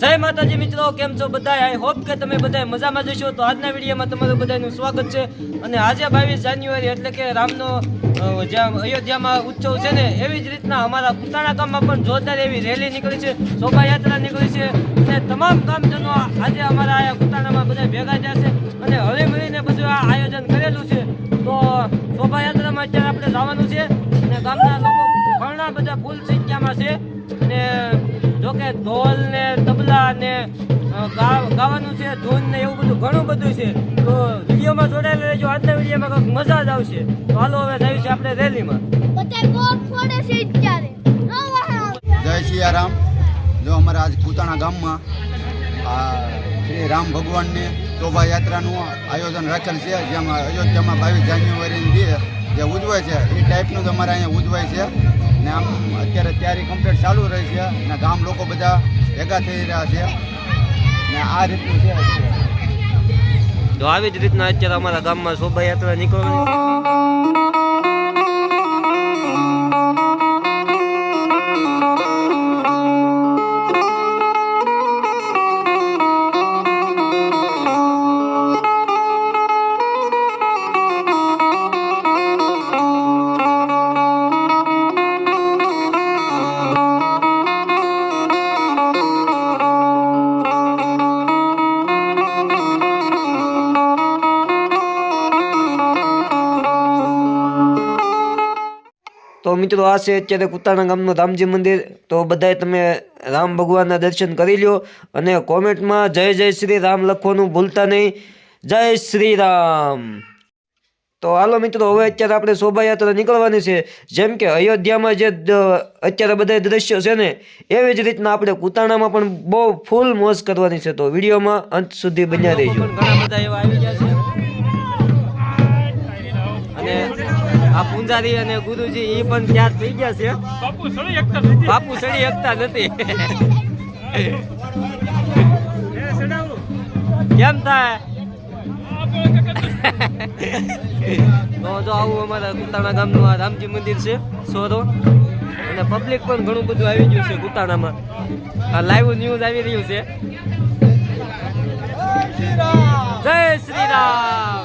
જય માતાજી મિત્રો, કેમ છો બધા આઈ હોપ કે તમે બધા મજામાં જશો તો આજના વિડીયોમાં તમારું બધાનું સ્વાગત છે. અને આજે બાવીસ જાન્યુઆરી એટલે કે રામનો જ્યાં અયોધ્યામાં ઉત્સવ છે ને, એવી જ રીતના અમારા કુતાણા ગામમાં પણ જોરદાર એવી રેલી નીકળી છે, શોભાયાત્રા નીકળી છે. અને તમામ ગામજનો આજે અમારા આયા કુતાણામાં બધા ભેગા થયા છે. અને હળી મળીને બધું આ આયોજન કરેલું છે. તો શોભાયાત્રામાં અત્યારે આપણે જવાનું છે. અને ગામના લોકો ઘણા બધા ફૂલ સંખ્યામાં છે. અને જોકે ઢોલ ને તબલા ને ગા- ગાવાનું છે ધૂન ને એવું બધું ઘણું બધું છે. તો વિડીયોમાં જોડાયેલા રહેજો. આજના વિડીયોમાં કંઈક મજા જ આવશે. તો હાલો હવે થયું છે આપણે રેલીમાં. જય ન સિયારામ જો અમારા આજ પોતાના ગામમાં આ શ્રી રામ ભગવાનની શોભાયાત્રાનું આયોજન રાખેલ છે જેમાં અયોધ્યામાં બાવીસ જાન્યુઆરી જે ઉજવાય છે, એ ટાઈપનું જ અમારે અહીંયા ઉજવાય છે. ને આમ અત્યારે તૈયારી કમ્પ્લીટ ચાલુ રહી છે ને ગામ લોકો બધા ભેગા થઈ રહ્યા છે. ને આ રીતનું છે તો આવી જ રીતના અત્યારે અમારા ગામમાં શોભાયાત્રા નીકળવાની. મિત્રો આ છે, અત્યારે કુતાણા ગામનું રામજી મંદિર. તો બધાય તમે રામ ભગવાનના દર્શન કરી લ્યો અને કોમેન્ટમાં જય જય શ્રી રામ લખવાનું ભૂલતા નહીં. જય શ્રી રામ. તો હાલો મિત્રો, હવે અત્યારે આપણે શોભાયાત્રા નીકળવાની છે. જેમ કે અયોધ્યામાં જે અત્યારે બધા દ્રશ્યો છે ને, એવી જ રીતના આપણે કુતાણામાં પણ બહુ ફૂલ મોજ કરવાની છે. તો વિડીયોમાં અંત સુધી બન્યા રહીજો. ઘણા બધા એવા આવી ગયા છે. અને આ પૂંજારી અને ગુરુજી એ પણ ત્યાર થઈ ગયા છે. બાપુ સડી એકતા નથી. કેમ થાય? તો જો આવું અમારા ગુતાણા ગામનું આ રામજી મંદિર છે સોરો. અને પબ્લિક પણ ઘણું બધું આવી ગયું છે ગુતાણામાં. આ લાઈવ ન્યૂઝ આવી રહ્યું છે. જય શ્રી રામ.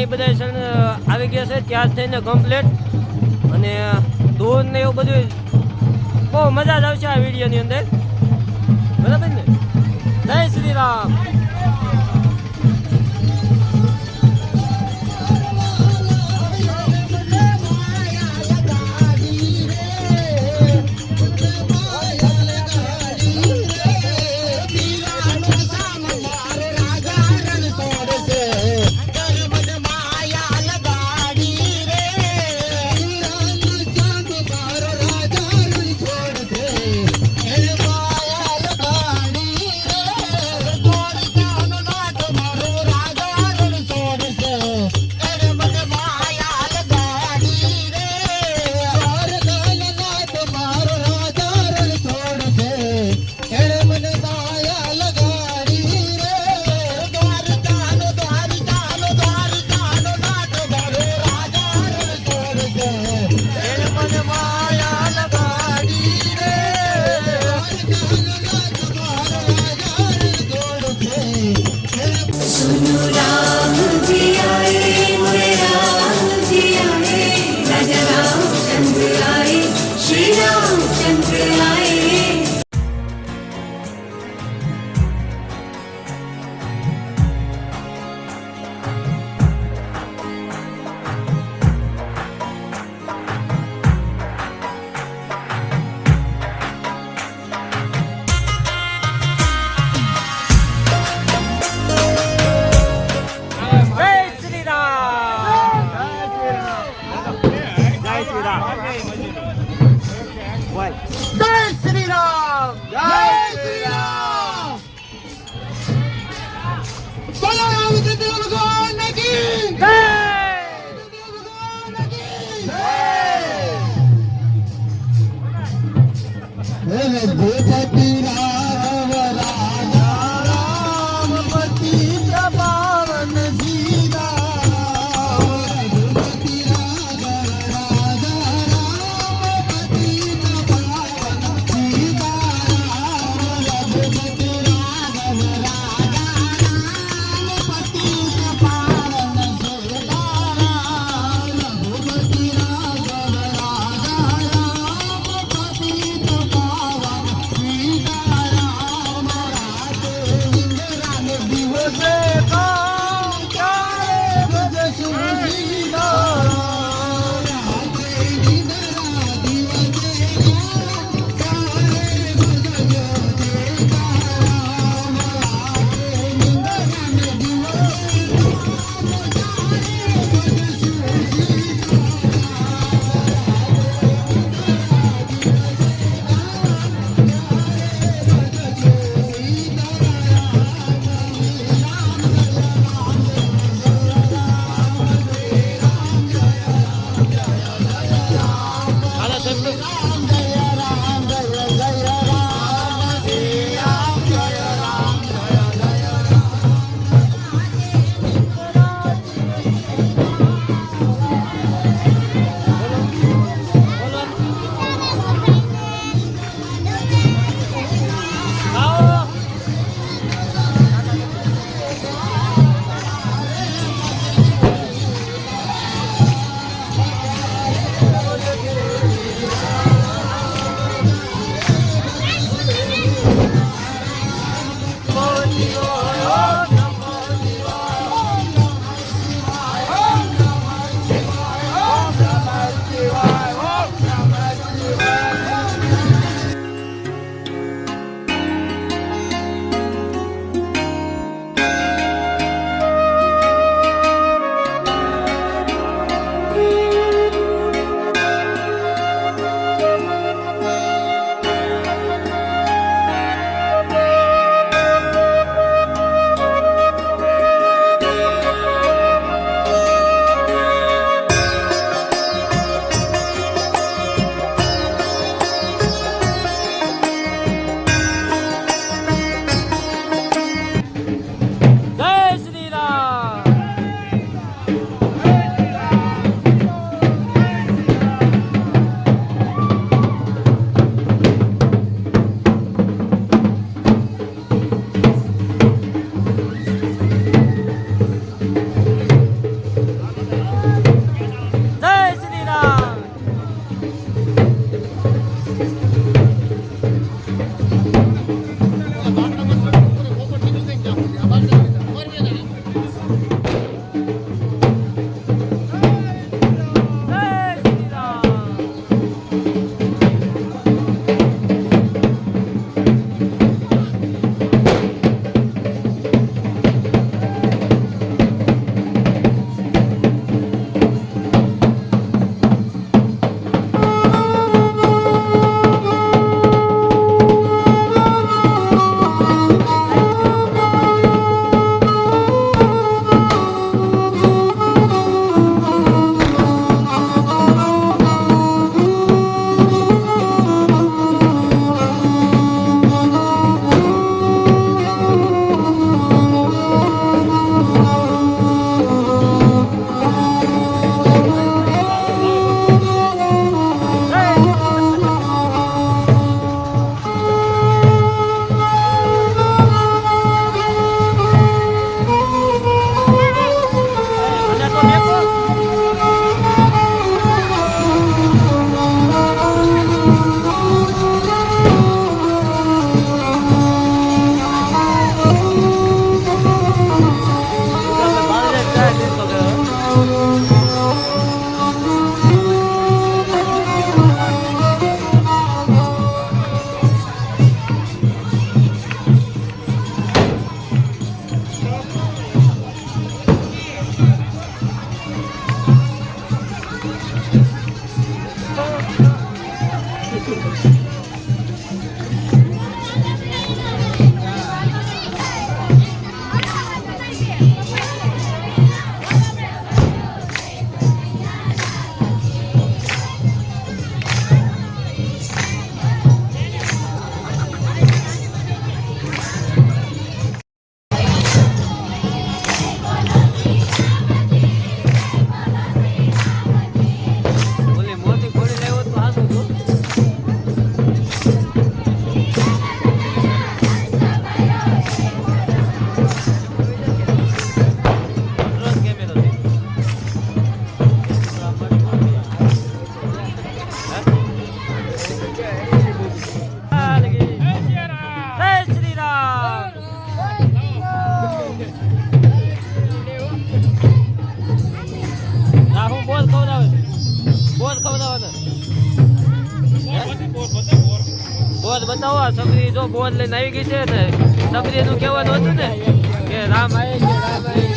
રામ બધા આવી ગયા છે, ત્યાં થઈને કમ્પ્લીટ અને ધોધ ને એવું બધું બહુ મજા જ આવશે આ વિડીયોની અંદર. બરાબર ને? જય શ્રી રામ. जय श्री राम जय श्री राम चलो रामचंद्र भगवान की जय जय બતાવો, આ સબરી જો બોલ લઈને આવી ગઈ છે ને સબરી નું કહેવાનું હતું ને, કે રામ આવી ગયા રામ આવી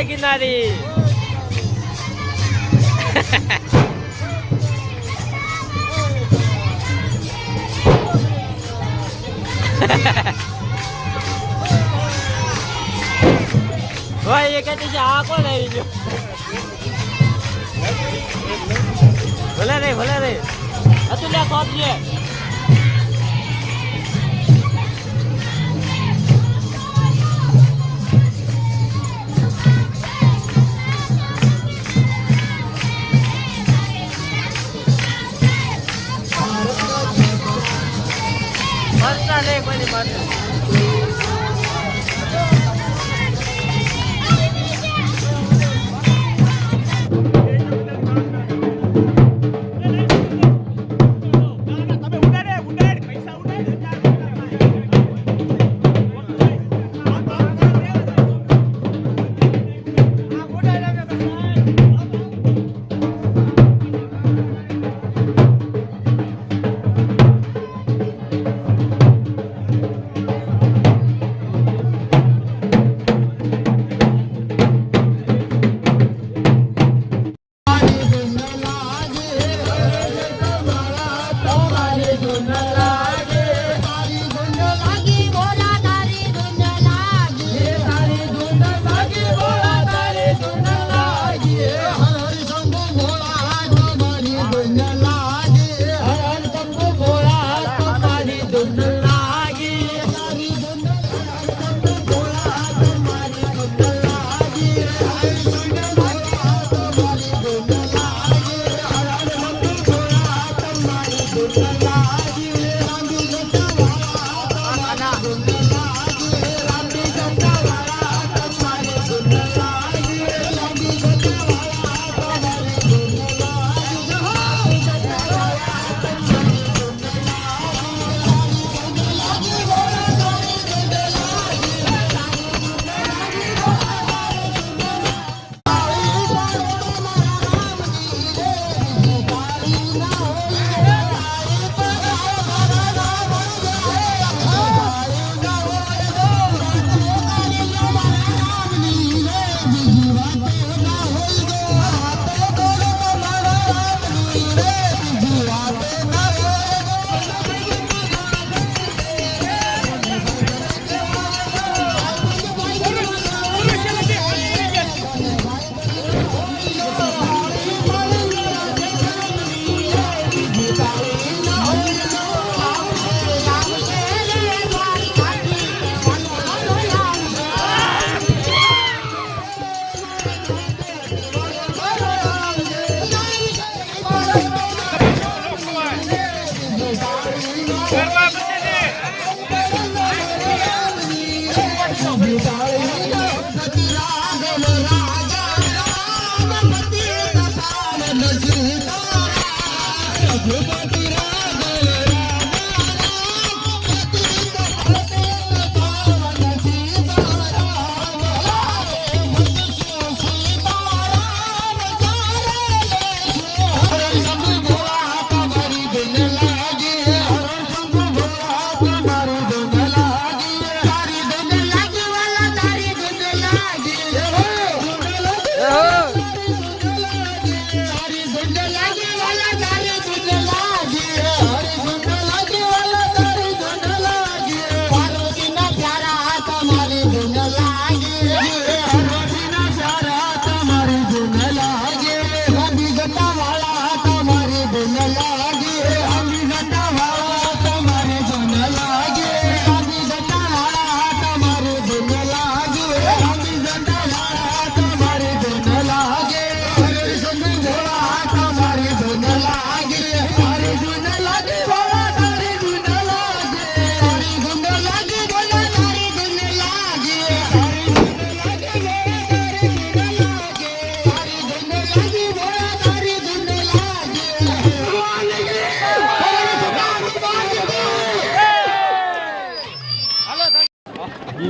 જય ગિરનારી ભાઈ એ કહેતી છે આ કોણ આવી ગયો ભલે રે ભલે રે અતુલ્યા કોપ છે મરતા નહીં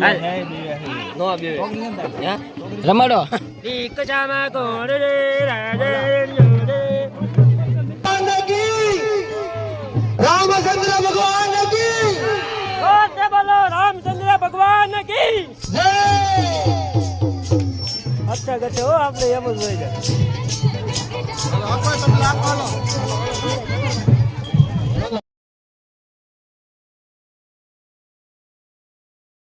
નો બે રમાડો રામચંદ્ર ભગવાન કી બોલો, રામચંદ્ર ભગવાન કી? અચ્છા ગટો આપણે એમ જ હોય છે